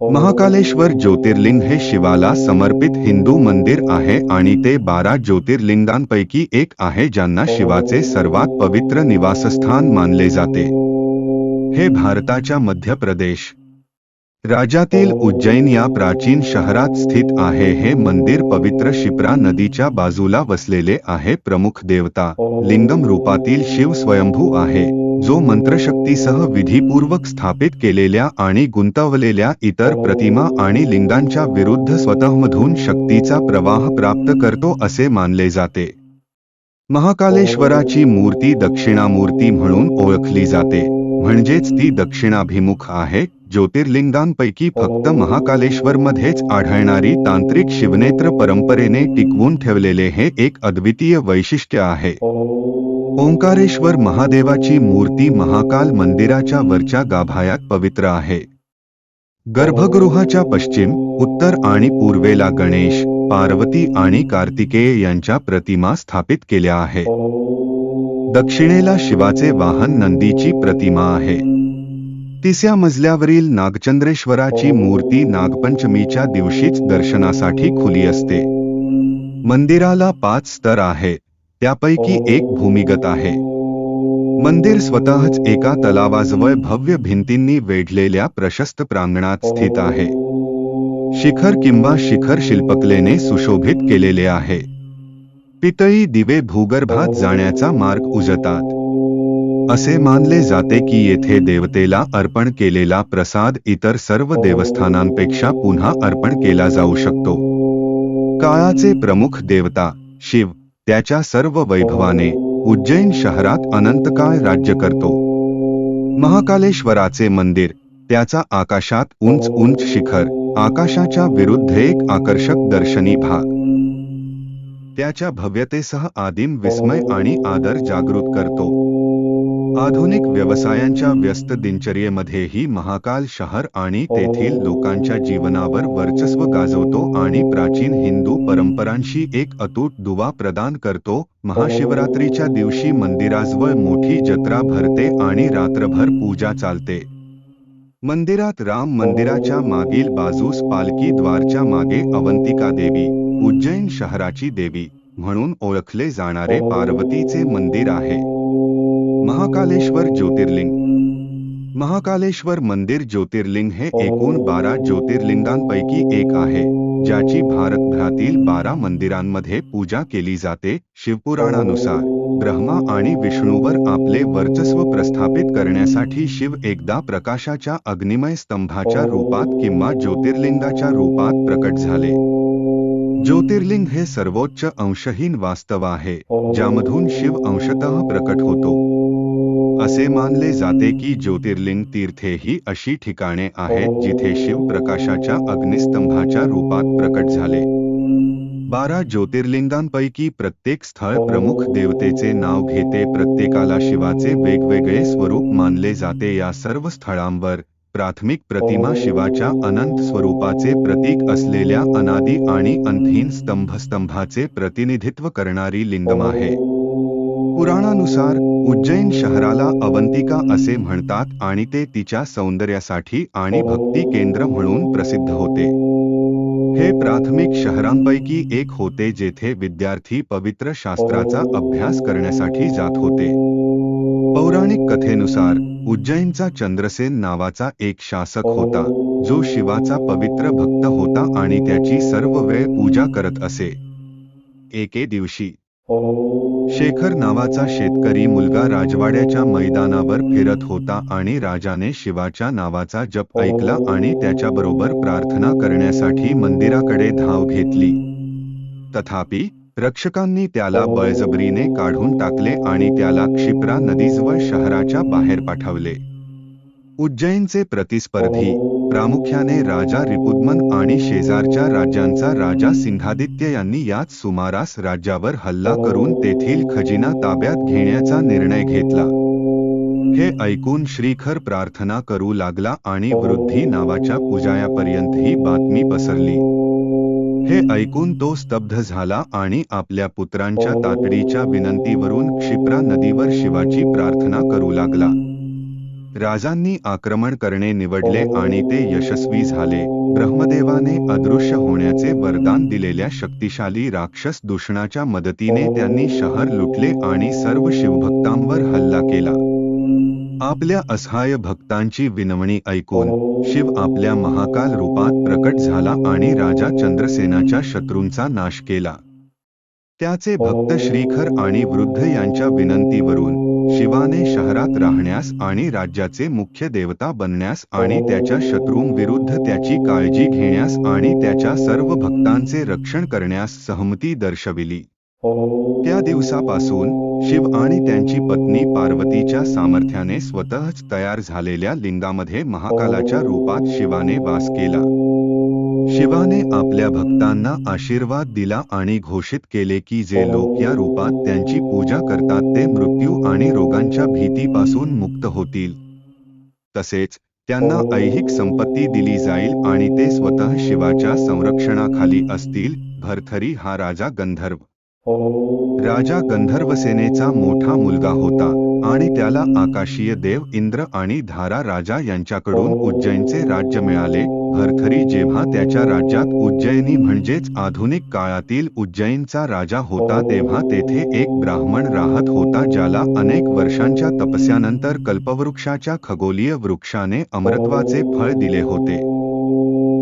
महाकालेश्वर ज्योतिर्लिंग हे शिवाला समर्पित हिंदू मंदिर आहे आणि ते बारा ज्योतिर्लिंगांपैकी एक आहे ज्यांना शिवाचे सर्वात पवित्र निवासस्थान मानले जाते. हे भारताच्या मध्य प्रदेश राज्यातील उज्जैन या प्राचीन शहरात स्थित आहे. हे मंदिर पवित्र शिप्रा नदीच्या बाजूला वसलेले आहे. प्रमुख देवता लिंगम रूपातील शिव स्वयंभू आहे. जो मंत्रशक्तीसह विधीपूर्वक स्थापित केलेल्या आणि गुंतवलेल्या इतर प्रतिमा आणि लिंगांच्या विरुद्ध स्वतःमधून शक्तीचा प्रवाह प्राप्त करतो असे मानले जाते. महाकालेश्वराची मूर्ती दक्षिणामूर्ती म्हणून ओळखली जाते. म्हणजेच ती दक्षिणाभिमुख आहे. ज्योतिर्लिंगांपैकी फक्त महाकालेश्वरमध्येच आढळणारी तांत्रिक शिवनेत्र परंपरेने टिकवून ठेवलेले हे एक अद्वितीय वैशिष्ट्य आहे. ओंकारेश्वर महादेवाची मूर्ती महाकाल मंदिराच्या वरच्या गाभायात पवित्र आहे. गर्भगृहाच्या पश्चिम उत्तर आणि पूर्वेला गणेश पार्वती आणि कार्तिकेय यांच्या प्रतिमा स्थापित केल्या आहे. दक्षिणेला शिवाचे वाहन नंदीची प्रतिमा आहे. तिसऱ्या मजल्यावरील नागचंद्रेश्वराची मूर्ती नागपंचमीच्या दिवशीच दर्शनासाठी खुली असते. मंदिराला पाच स्तर आहेत त्यापैकी एक भूमिगत आहे. मंदिर स्वतःच एका तलावाजवळ भव्य भिंतींनी वेढलेल्या प्रशस्त प्रांगणात स्थित आहे. शिखर किंवा शिखर शिल्पकलेने सुशोभित केलेले आहे. पितळी दिवे भूगर्भात जाण्याचा मार्ग उजतात असे मानले जाते की येथे देवतेला अर्पण केलेला प्रसाद इतर सर्व देवस्थानांपेक्षा पुन्हा अर्पण केला जाऊ शकतो. काळाचे प्रमुख देवता शिव त्याच्या सर्व वैभवाने उज्जैन शहरात अनंतकाळ राज्य करतो. महाकालेश्वराचे मंदिर त्याचा आकाशात उंच उंच शिखर आकाशाच्या विरुद्ध एक आकर्षक दर्शनी भाग. त्याच्या भव्यतेसह आदिम विस्मय आणि आदर जागृत करतो. आधुनिक व्यवसायांच्या व्यस्त दिनचर्येमध्येही महाकाल शहर आणि तेथील लोकांच्या जीवनावर वर्चस्व गाजवतो आणि प्राचीन हिंदू परंपरांशी एक अतूट दुवा प्रदान करतो. महाशिवरात्रीच्या दिवशी मंदिराजवळ मोठी जत्रा भरते आणि रात्रभर पूजा चालते. मंदिरात राम मंदिराच्या मागील बाजूस पालखी द्वारच्या मागे अवंतिका देवी उज्जैन शहराची देवी म्हणून ओळखले जाणारे पार्वतीचे मंदिर आहे. महाकालेश्वर ज्योतिर्लिंग. महाकालेश्वर मंदिर ज्योतिर्लिंग हे एकूण बारा ज्योतिर्लिंगांपैकी एक आहे ज्याची भारतभरातील बारा मंदिरांमध्ये पूजा केली जाते शिवपुराणानुसार. ब्रह्मा आणि विष्णूवर आपले वर्चस्व प्रस्थापित करण्यासाठी शिव एकदा प्रकाशाच्या अग्निमय स्तंभाच्या रूपात किंवा ज्योतिर्लिंगाच्या रूपात प्रकट झाले. ज्योतिर्लिंग हे सर्वोच्च अंशहीन वास्तव आहे ज्यामधून शिव अंशतः प्रकट होतो. असे मानले जाते की ज्योतिर्लिंग तीर्थे ही अशी ठिकाणे आहेत जिथे शिव प्रकाशाच्या अग्निस्तंभाच्या रूपात प्रकट झाले. बारा ज्योतिर्लिंगांपैकी प्रत्येक स्थळ प्रमुख देवतेचे नाव घेते. प्रत्येकाला शिवाचे वेगवेगळे स्वरूप मानले जाते. या सर्व स्थळांवर प्राथमिक प्रतिमा शिवाच्या अनंत स्वरूपाचे प्रतीक असलेल्या अनादी आणि अंतहीन स्तंभ स्तंभाचे प्रतिनिधित्व करणारी लिंगम आहे पुराणानुसार उज्जैन शहराला अवंतिका असे म्हणतात आणि ते तिच्या सौंदर्यासाठी आणि भक्ती केंद्र म्हणून प्रसिद्ध होते. हे प्राथमिक शहरांपैकी एक होते जेथे विद्यार्थी पवित्र शास्त्राचा अभ्यास करण्यासाठी जात होते. पौराणिक कथेनुसार उज्जैनचा चंद्रसेन नावाचा एक शासक होता जो शिवाचा पवित्र भक्त होता आणि त्याची सर्व वेळ पूजा करत असे. एके दिवशी शेखर नावाचा शेतकरी मुलगा राजवाड्याच्या मैदानावर फिरत होता आणि राजाने शिवाच्या नावाचा जप ऐकला आणि त्याच्याबरोबर प्रार्थना करण्यासाठी मंदिराकडे धाव घेतली. तथापि रक्षकांनी त्याला बळजबरीने काढून टाकले आणि त्याला क्षिप्रा नदीजवळ शहराच्या बाहेर पाठवले. उज्जैनचे प्रतिस्पर्धी प्रामुख्याने राजा रिपुद्मन आणि शेजारच्या राज्यांचा राजा सिंहादित्य यांनी याच सुमारास राज्यावर हल्ला करून तेथील खजिना ताब्यात घेण्याचा निर्णय घेतला. हे ऐकून श्रीखर प्रार्थना करू लागला आणि वृद्धी नावाच्या पुजायापर्यंत ही बातमी पसरली. हे ऐकून तो स्तब्ध झाला आणि आपल्या पुत्रांच्या तातडीच्या विनंतीवरून क्षिप्रा नदीवर शिवाची प्रार्थना करू लागला. राजांनी आक्रमण करणे निवडले आणि ते यशस्वी झाले. ब्रह्मदेवाने अदृश्य होण्याचे वरदान दिलेल्या शक्तिशाली राक्षस दूषणाच्या मदतीने त्यांनी शहर लुटले आणि सर्व शिवभक्तांवर हल्ला केला. आपल्या असहाय भक्तांची विनवणी ऐकून शिव आपल्या महाकाल रूपात प्रकट झाला आणि राजा चंद्रसेनाच्या शत्रूंचा नाश केला. त्याचे भक्त श्रीखर आणि वृद्ध यांच्या विनंतीवरून शिवाने शहरात राहण्यास आणि राज्याचे मुख्य देवता बनण्यास आणि त्याच्या शत्रूंविरुद्ध त्याची काळजी घेण्यास आणि त्याच्या सर्व भक्तांचे रक्षण करण्यास सहमती दर्शविली. त्या दिवसापासून शिव आणि त्यांची पत्नी पार्वतीच्या सामर्थ्याने स्वतःच तयार झालेल्या लिंगामध्ये महाकालाच्या रूपात शिवाने वास केला. शिवाने आपल्या भक्तांना आशीर्वाद दिला आणि घोषित केले की जे लोक या रूपात त्यांची पूजा करतात ते मृत्यू आणि रोगांच्या भीतीपासून मुक्त होतील. तसेच त्यांना ऐहिक संपत्ती दिली जाईल आणि ते स्वतः शिवाच्या संरक्षणाखाली असतील भरथरी हा राजा गंधर्व. राजा गंधर्वसेनेचा मोठा मुलगा होता आणि त्याला आकाशीय देव इंद्र आणि धारा राजा यांच्याकडून उज्जैनचे राज्य मिळाले. भरथरी जेव्हा त्याच्या राज्यात उज्जैनी म्हणजेच आधुनिक काळातील उज्जैनचा राजा होता तेव्हा तेथे एक ब्राह्मण राहत होता ज्याला अनेक वर्षांच्या तपस्यानंतर कल्पवृक्षाच्या खगोलीय वृक्षाने अमरत्वाचे फळ दिले होते.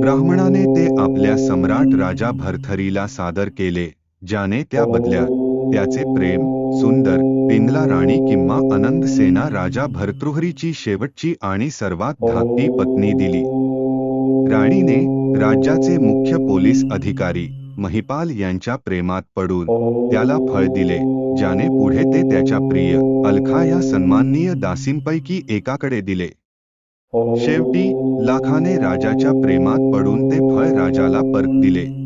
ब्राह्मणाने ते आपल्या सम्राट राजा भरथरीला सादर केले. ज्याने त्या बदल्यात त्याचे प्रेम सुंदर पिंगला राणी किंवा आनंद सेना राजा भरतृहरीची शेवटची आणि सर्वात धाकटी पत्नी दिली. राणीने राज्याचे मुख्य पोलीस अधिकारी महिपाल यांच्या प्रेमात पडून त्याला फळ दिले ज्याने पुढे ते त्याच्या प्रिय अलखा या सन्माननीय दासींपैकी एकाकडे दिले. शेवटी लाखाने राजाच्या प्रेमात पडून ते फळ राजाला परत दिले.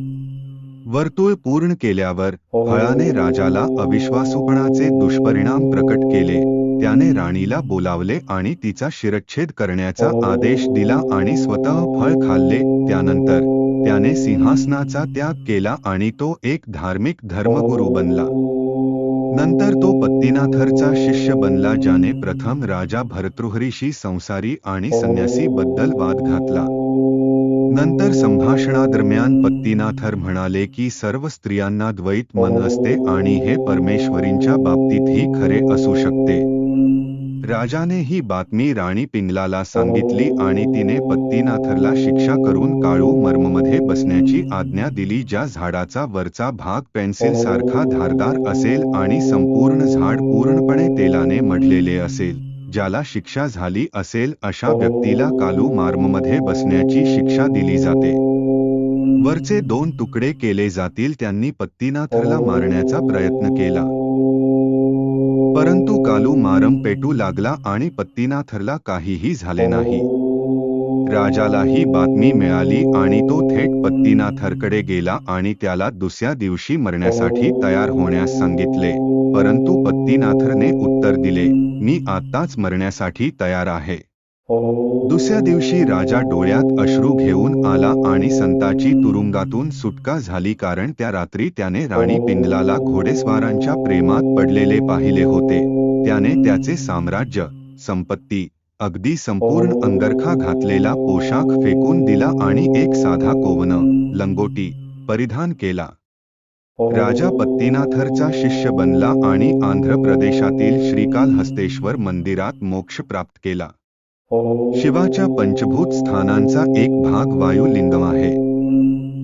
वर्तुळ पूर्ण केल्यावर फळाने राजाला अविश्वासूपणाचे दुष्परिणाम प्रकट केले. त्याने राणीला बोलावले आणि तिचा शिरच्छेद करण्याचा आदेश दिला आणि स्वतः फळ खाल्ले. त्यानंतर त्याने सिंहासनाचा त्याग केला आणि तो एक धार्मिक धर्मगुरू बनला. नंतर तो पत्तीनाथरचा शिष्य बनला ज्याने प्रथम राजा भरतृहरीशी संसारी आणि संन्यासी बद्दल वाद घातला. नंतर संभाषणादरम्यान पत्तीनाथर म्हणाले की सर्व स्त्रियांना द्वैत मन असते आणि हे परमेश्वरींच्या बाबतीतही खरे असू शकते. राजाने ही बातमी राणी पिंगलाला सांगितली आणि तिने पत्तीनाथरला शिक्षा करून काळू मर्ममध्ये बसण्याची आज्ञा दिली ज्या झाडाचा वरचा भाग पेन्सिल सारखा धारदार असेल आणि संपूर्ण झाड पूर्णपणे तेलाने मढलेले असेल. ज्याला शिक्षा झाली असेल अशा व्यक्तीला कालू मार्ममध्ये बसण्याची शिक्षा दिली जाते. वरचे दोन तुकडे केले जातील त्यांनी पत्तीनाथरला मारण्याचा प्रयत्न केला. परंतु कालू मारम पेटू लागला आणि पत्तीनाथरला काहीही झाले नाही. राजाला ही बातमी मिळाली आणि तो थेट पत्तीनाथरकडे गेला आणि त्याला दुसऱ्या दिवशी मरण्यासाठी तयार होण्यास सांगितले. परंतु पत्तीनाथरने उत्तर दिले. मी आत्ताच मरण्यासाठी तयार आहे. दुसऱ्या दिवशी राजा डोळ्यात अश्रू घेऊन आला आणि संताची तुरुंगातून सुटका झाली कारण त्या रात्री त्याने राणी पिंगलाला घोडेस्वारांच्या प्रेमात पडलेले पाहिले होते. त्याने त्याचे साम्राज्य संपत्ती अगदी संपूर्ण अंगरखा घातलेला पोशाख फेकून दिला आणि एक साधा कोवन लंगोटी परिधान केला. राजा पत्तीनाथरचा शिष्य बनला आणि आंध्र प्रदेशातील श्रीकालहस्तेश्वर मंदिरात मोक्ष प्राप्त केला. शिवाच्या पंचभूत स्थानांचा एक भाग वायुलिंगम आहे.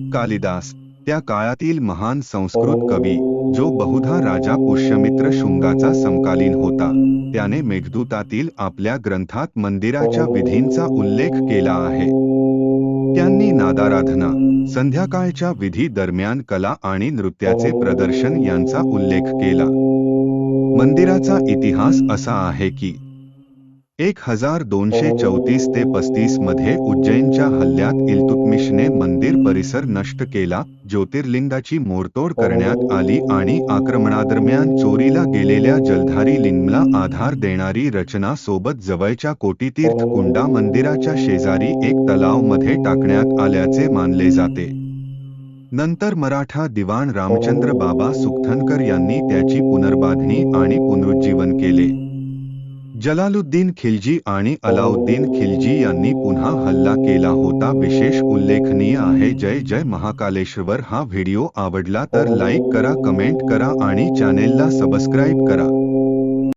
कालिदास त्या काळातील महान संस्कृत कवी जो बहुधा राजा पुष्यमित्र शुंगाचा समकालीन होता त्याने मेघदूतातील आपल्या ग्रंथात मंदिराच्या विधींचा उल्लेख केला आहे. त्यांनी नादाराधना संध्याकाळच्या विधी दरम्यान कला आणि नृत्याचे प्रदर्शन यांचा उल्लेख केला. मंदिराचा इतिहास असा आहे की एक हजार दोनशे चौतीस ते पस्तीसमध्ये उज्जैनच्या हल्ल्यात इल्तुतमिशने परिसर नष्ट केला. ज्योतिर्लिंगाची मोडतोड करण्यात आली आणि आक्रमणादरम्यान चोरीला गेलेल्या जलधारी लिंगला आधार देणारी रचना सोबत जवळच्या कोटीतीर्थ कुंडा मंदिराच्या शेजारी एक तलावमध्ये टाकण्यात आल्याचे मानले जाते. नंतर मराठा दिवाण रामचंद्र बाबा सुखथनकर यांनी त्याची पुनर्बांधणी आणि पुनरुज्जीवन केले. जलालुद्दीन खिलजी आणि अलाउद्दीन खिलजी यांनी पुन्हा हल्ला केला होता. विशेष उल्लेखनीय आहे. जय जय महाकालेश्वर. हा व्हिडिओ आवडला तर लाईक करा कमेंट करा आणि चॅनेलला सबस्क्राईब करा.